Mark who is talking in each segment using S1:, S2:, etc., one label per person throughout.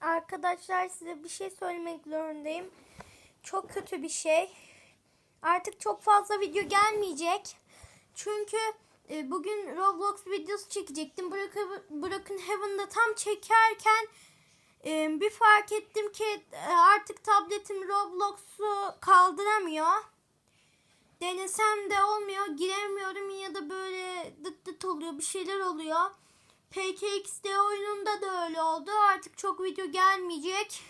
S1: Arkadaşlar size bir şey söylemek zorundayım. Çok kötü bir şey. Artık çok fazla video gelmeyecek. Çünkü e, bugün Roblox videosu çekecektim. Broken, Heaven'da tam çekerken e, bir fark ettim ki e, artık tabletim Roblox'u kaldıramıyor. Denesem de olmuyor. Giremiyorum ya da böyle dıt dıt oluyor. Bir şeyler oluyor. PKXD oyununda da öyle oldu. Artık çok video gelmeyecek.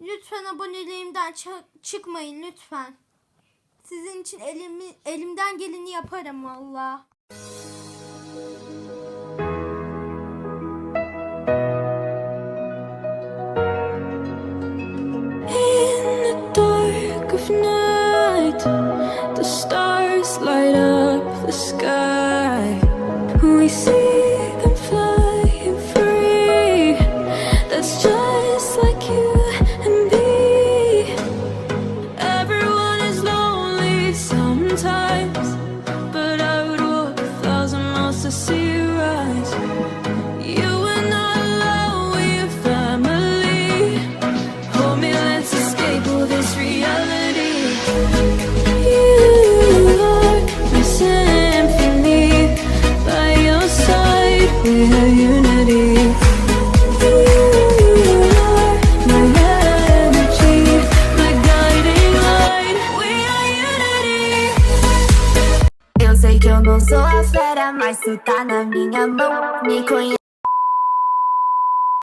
S1: Lütfen aboneliğimden çı- çıkmayın lütfen. Sizin için elimi, elimden geleni yaparım valla.
S2: The stars light up the sky. We see sometimes, but I would walk a thousand miles to see you rise. You are not alone, we're family. Hold me, let's escape all this reality. You are my symphony. By your side, we unity.
S3: Não sou a fera, mas tu tá na minha mão. Me conhece.